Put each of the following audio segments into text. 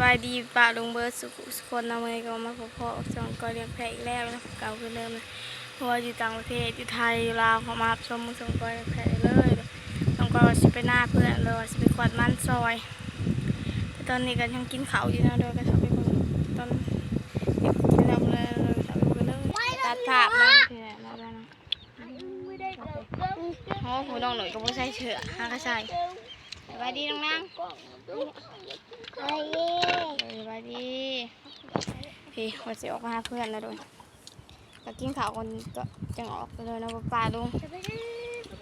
บายดีป่าลุงเบิร์ดสุขสุขคนนำเมย์ก็มาพบพ่อสองก็เรียนแพะอีกแล้วนะเก่าคือเดิมนะเพราะว่าอยู่ต่างประเทศอยู่ไทยอยู่ลาวเขามารับชมมือสองก็เรียนแพะเลยสองก็ว่าสิไปหน้าเพื่อนเลยว่าสิไปกวาดมันซอยแต่ตอนนี้ก็ยังกินเขาวอยู่นะโดยก็ทำไปเบิ่งตอนเด็กกินแล้วเลยเลยทำไปเบิ่งเลยตัดภาพมาที่ไหนแล้วนะโอ้โหน้องหน่อยก็ไม่ใช่เฉอะฮะก็ใช่ส บายดีน้องนางสบายดีพี่วันสิออกมาหาเพื่อนแล้วโดยก็กินข้าวคนก็จังออกไปเลยนะป้าลุง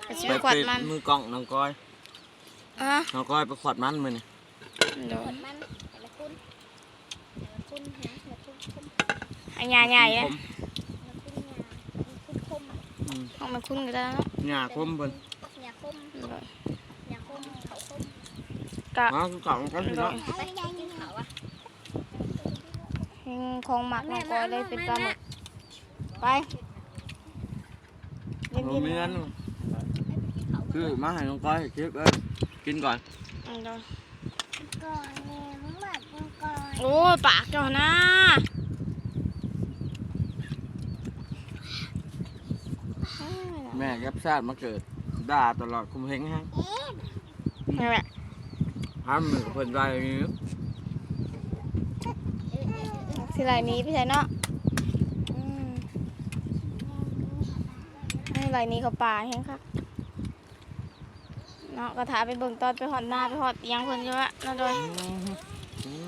ก็สิไปกวาดมันมือกล้องน้องก้อยอะน้องก้อยไปขวดมันมือนี่โดยอันใหญ่ใหญ่ๆผอะมอืมเอามันคุ้นกันแล้วเนาะหญ้าคมเพิ่น โดย ก็อ๋อคือเก่ามันก็สิเนาะเฮงคงหมักน้องก้อยเลยเป็นปลาหมึกไปเย็นโรๆเมียนนะคือมาให้น้องก้อยคลิปเอ้ยกินก่อนอืมโดยโอ้ยปากเจ้านะแม่กับชาติมาเกิดด่าตลอดคุมเฮงฮะนี่นแหละ ทำมือกับเพิ่นได้อย่างนี้สิไหลหนี้พี่ชายเนาะอืมให้ไหลหนี้เขาป่าแห้งค่ะเนาะกระถาไปเบิ่งตอนไปหอดหน้าไปหอดเตียงเพิ่นเยอะเนาะโดย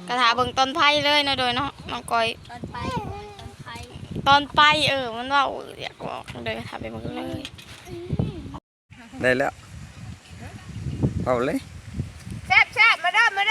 กระถาเบิ่งต้นไผ่เลยเนาะโดยเนาะน้องก้อยตอนไปตอนไปตอนไปเออมันว่าอยากบอกเลยกระถาไปเบิ่งเลยได้แล้วเอาเลย แซ่บแซ่บมาเด้อมาเ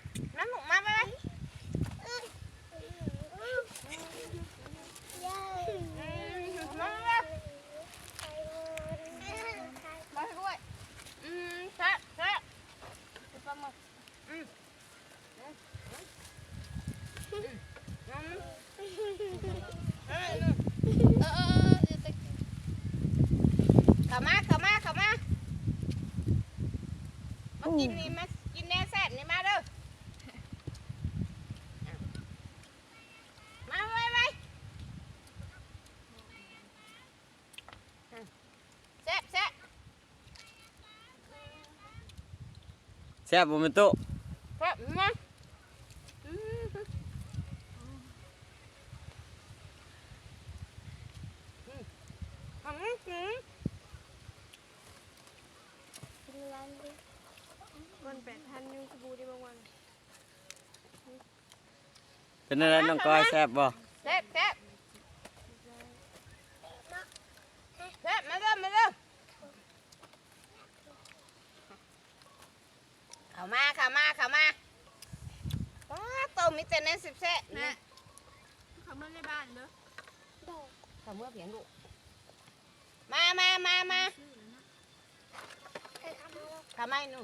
นั่งแซ่บบ่น้องน้อยแซ่บอร่อยมาเด้อเอามาเลเด้อยมาเด้อเอากินแล้วเฮานะกินอยู่สวนเข้ามาน้ำหมูมาไปไปมาด้วยอืมแซ่บแซ่บปลาหมึกอืมอืมอืมอืมเออเออเออเข้ามาเข้ามาเข้ามามากินนี่มากินแน่แซ่บนี่มาเด้อมาไว้ไว้แซ่บแซ่บ แซ่บบ่แม่นตุแซ่บมาอืมอืมอืมอืมวันแปดพันยูสบูดีบางวันเป็นอะไรน้องก้อยแซ่บบ่แซ่บแซ่บแซ่บมาเด้อมาเด้อ เข้ามาเข้ามาเข้ามาว้าโตมีแต่ในสิบแซ่บนะ เขามาในบ้านเด้อเข้าเมื่อเพียงลูกมามามามาเข้ามาหนู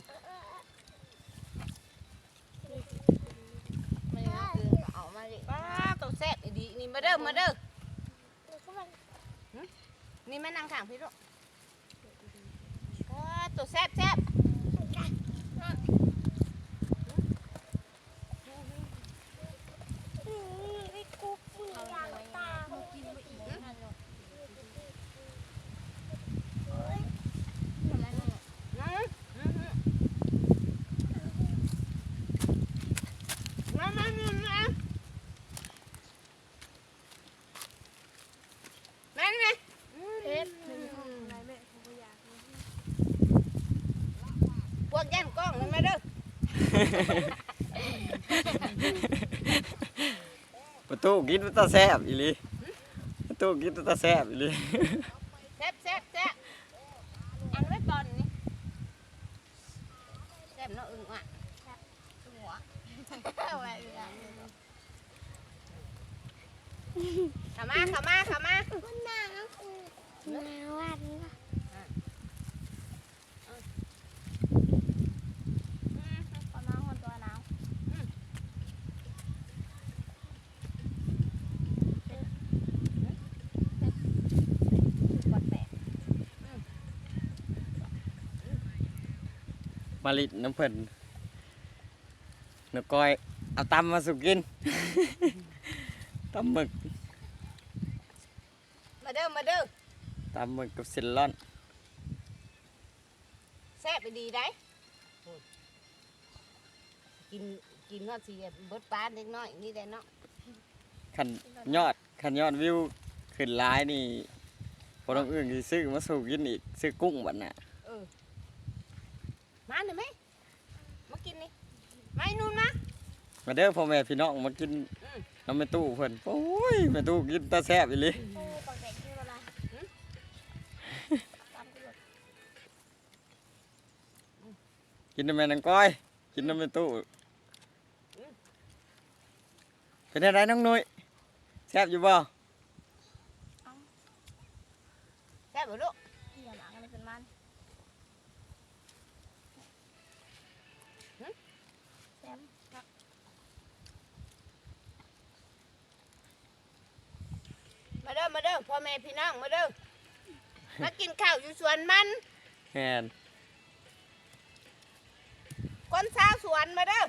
ไม่งั้นคือเอามาดิว้าโตแซ่บอีดีนี่มาเด้อมาเด้อนี่แม่นางข้างพี่ลูกก็ตัวแซ่บแซ่บมามามามาแม่นไหม เพชรหนึ่งของอะไรแม่เขาก็อยากนะ พวกย่านกล้องนั่นมาเด้อ ประตูกินมันตาแซ่บอีหลีประตูกินมันตาแซ่บอีหลีแซ่บแซ่บแซ่บอันไว้ก่อนนี่แซ่บเนาะอึ่งอะหัวเอาไว้เวลาเข้ามาเข้ามาเข้ามาหนาวหนาววันนะ ขอมาคนตัวหนาวกดแปะ มาลิดน้ำเพิ่นนกก้อย เอาตำมาสุกิน ตำหมึกมาเด้อมาเด้อตำหมึกกับเซลลอนแซ่บไปดีได้กินกินเนาะสิเบิดปลาเล็กน้อยนี่แหละเนาะขันยอดขันยอดวิวขึ้นร้ายนี่พอต้องอื่นสิซื้อมาสู่กินอีกซื้อกุ้งบัดน่ะเออ มาหน่อยไหมมากินนี่มาไอ้นู่นมามาเด้อพ่อแม่พี่น้องมากินอืมน้ำแม่ตู้เพิ่นโอ้ยแม่ตู้กินตาแซ่บอีหลีโอ้ปากแดงคืออะไรกินน้ำแม่นางก้อย กินน้ำแม่ตู้เป็นอะไรน้องนุ้ยแซ่บอยู่บ่แซ่บบ่ลูก อย่าหลังอะไรเป็นมัน มาเด้อมาเด้อพ่อแม่พี่น้องมาเด้อมากินข้าวอยู่สวนมันแม่นคนสาวสวนมาเด้อ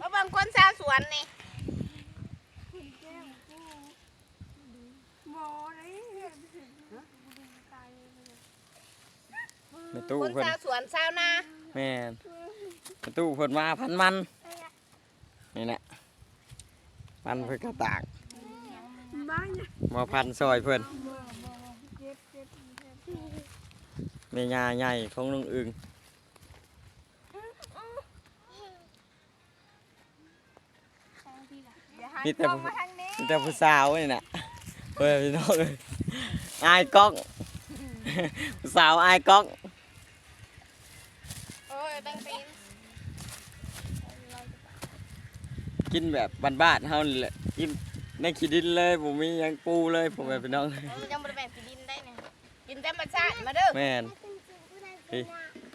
มาเบิ่งคนสาวสวนนี่แม่ตู้คนเพิ่นสาวสวนสาวนาแม่นแม่ตู้เพิ่นมาพันมันนี่แหละมันเพิ่นกระตาก มาพันซอยเพิ่นแม่ยาใหญ่ของลุงอึงมีแต่ผู้มีแต่ผู้สาวนี่น่ะเฮ้ยพี่น้องเอ้ยอายกล้องผู้สาวอายกล้องโอ้ยตั้งตีนกินแบบบ้านๆเฮานี่แหละกิน ในขี้ดินเลยผมมีหยังปูเลยผมแบบพี่น้อง ยังบ่ได้แบ่งสิดินได้เนี่ยกินธรรมชาติมาเด้อแม่นพี่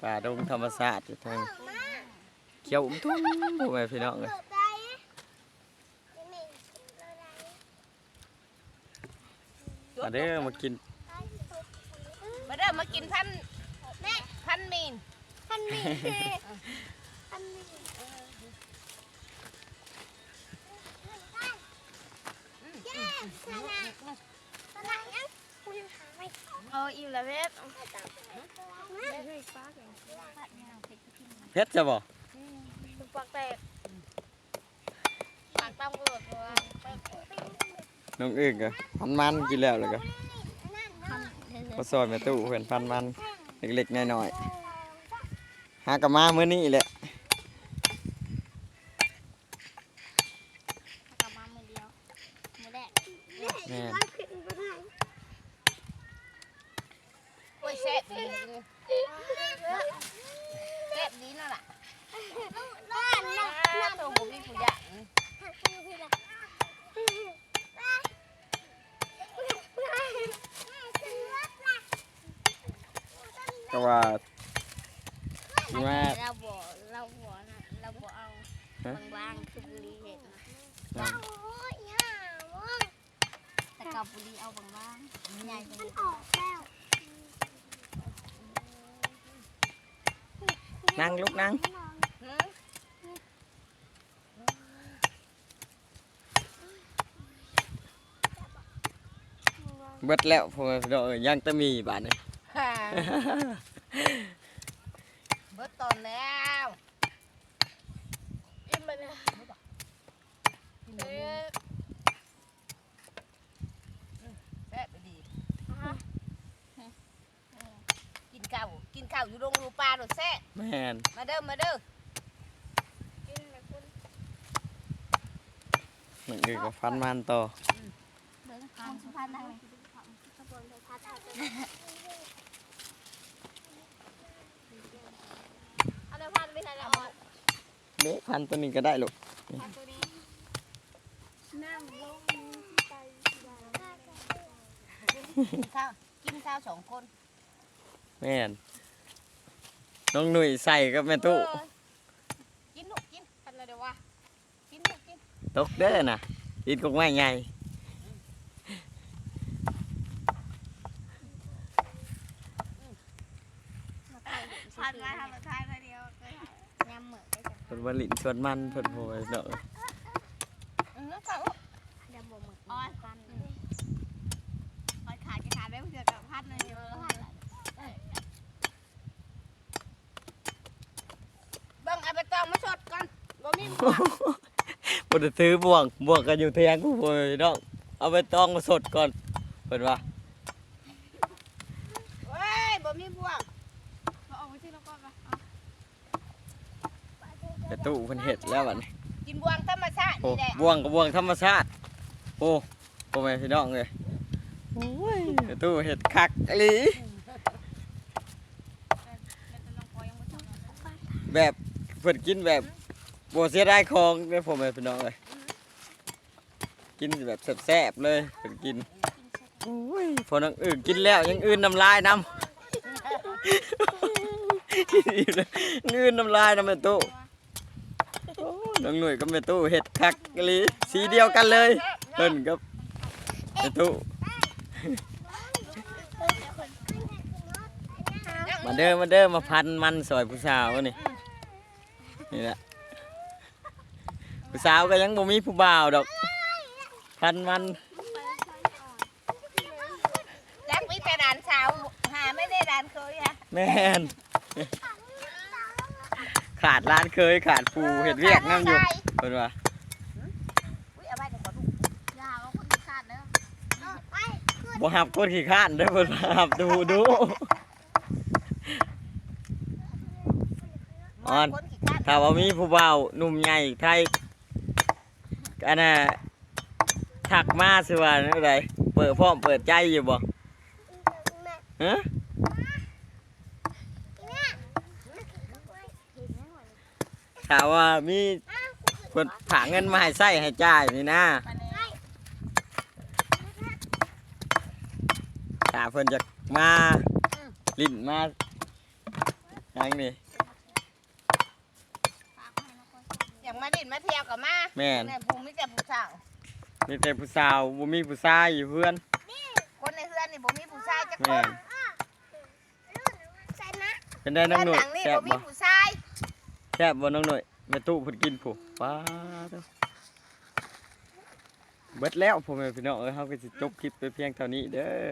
ป่าดงธรรมศาสตร์อยู่ทางเขียวอุ้มทุ่มผมแบบพี่น้องเลยมาเด้อมากินมาเด้อมากินพันพันมีนพันมีพันมี เอออิ่มแล้วเพชรเพชรจะบอกปากแตกปากต้องกระโดดตัวน้องอึ่งก็พันมันกินแล้วเลยก็มาซอยแม่ตู้เพื่อนพันมันเล็กๆน้อยๆหากะมามื้อนี้แหละ กลับมามือเดียวมือแรก แม่น โอ้ยแซ่บดีแซ่บดีนั่นแหละตัวผมมีผู้ใหญ่ ก็ว่าว่าเราบ่เราบ่นะเราบ่เอาบางๆคือบุรีเห็ดนะแต่กับบุรีเอาบางๆใหญ่กว่านี้นั่งลูกนั่งหืมเบิดแล้วพอพี่น้องเอ้ยยังจะมีบาดนี้ฮ่า เบิดตอนแล้วอิ่มไปเลยเออแซ่บดีกินข้าวกินข้าวอยู่โรงรูปลาโดดแซ่แม่นมาเด้อมาเด้อกินแบบคุณน้องอึ่งก็ฟันมันต่อเบิ่งทางสุพรรณทางเลยขบวนไปพัดเอาเลยพันไป ไม่ใช่ละออนเบ๊ะพันตัวนึงก็ได้ลูกนั่งลงไปกินข้าวสองคนแม่นน้องหนุ่ยใส่กับแม่ตู้กินลูกกินพัลยวะกินนตกเด้อนะอิดกงไม่ไง เหมือนได้จ้ะเพิ่นว่าลิ้นชวนมันเพิ่นโหยเนาะอืมข้าวลูกยำบ่หมึกอ้อยพันอ้อยขาดจะขาดได้เพื่อกับพันเลยเดียวพันเบิ่งไอ้ใบตองมาสดก่อนบ่มีหมูบ่ได้ซื้อบ่วงบ่วงกันอยู่เทียงกูโหยน้องเอาไปต้องมาสดก่อนเพิ่นว่าเว้ยบ่มีบ่วงเอาออกมาที่แล้วก็ไป แม่ตู้เพิ่นเฮ็ดแล้วบัดนี้กินบ่วงธรรมชาติโอ้นี่แหละบ่วงกับบ่วงธรรมชาติโอ้พ่อแม่พี่น้องเอ้ยโอ้ยแม่ตู้เฮ็ดคักอีหลีแบบเพิ่นกินแบบบ่เสียดายของเด้อพ่อแม่พี่น้องเอ้ยกินแบบแซ่บๆเลยเพิ่นกินโอ้ยพอนังอื่นกินแล้วยังอื่นน้ำลายนำอิ่มเลยยังอื่นน้ำลายนำแม่ตู้โอ้ น้องหนุ่ยกับแม่ตู้เฮ็ดคักอีหลีสีเดียวกันเลยเพิ่นกับแม่ตู้มาเด้อมาเด้อมาพันมันซอยผู้สาวนี่นี่แหละผู้สาวก็ยังบ่มีผู้บ่าวดอก พันมันรักวิแต่ด่านสาวหาไม่ได้ด่านเคยอะแม่น ขาดร้านเคยขาดปูเห็ดเวียกนั่งอยู่เพิ่นว่าอุ้ยเอาไว้เดี๋ยวขอดูยาเอาคนขาดเด้อบ่หับคนขี้ข้านเด้อเพิ่นว่าหับดูดูอ่อนคนขี้ข้านถ้าว่ามีผู้บ่าวหนุ่มใหญ่ไทยอันน่ะถักมาสิว่าแนวใดเปิดพร้อมเปิดใจอยู่บ่ฮะ ถ้าว่ามีเพิ่นฝากเงินมาให้ใช้ให้จ่ายนี่นะมาเลยถ้าเพิ่นจะมาลิ้นมาอย่างนี้อย่างมาดินมาเที่ยวกับมาแม่นแม่ภูมิแต่ผู้สาวมีแต่ผู้สาวบ่มีผู้ชายอยู่เพื่อนคนในเฮือนนี่บ่มีผู้ชายจักคแม่นนเป็นได้น้องหน่อยด้านหลังนี่แซ่บบ่มีบ่ผู้ชาย แซ่บบ่น้องหน่อยแม่ตู้เพิ่นกินผู้ป้าดเด้อเบิดแล้วพ่อแม่พี่น้องเอ้ยเฮาก็สิจบคลิปไปเพียงเท่านี้เด้อ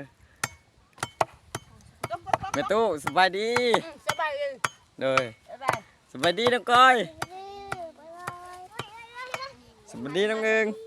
ก๊อบก๊อบก๊อบแม่ตู้สบายดีอืมสบายเออเลยสบายสบายดีน้องก้อยสบายดีน้องเอิงส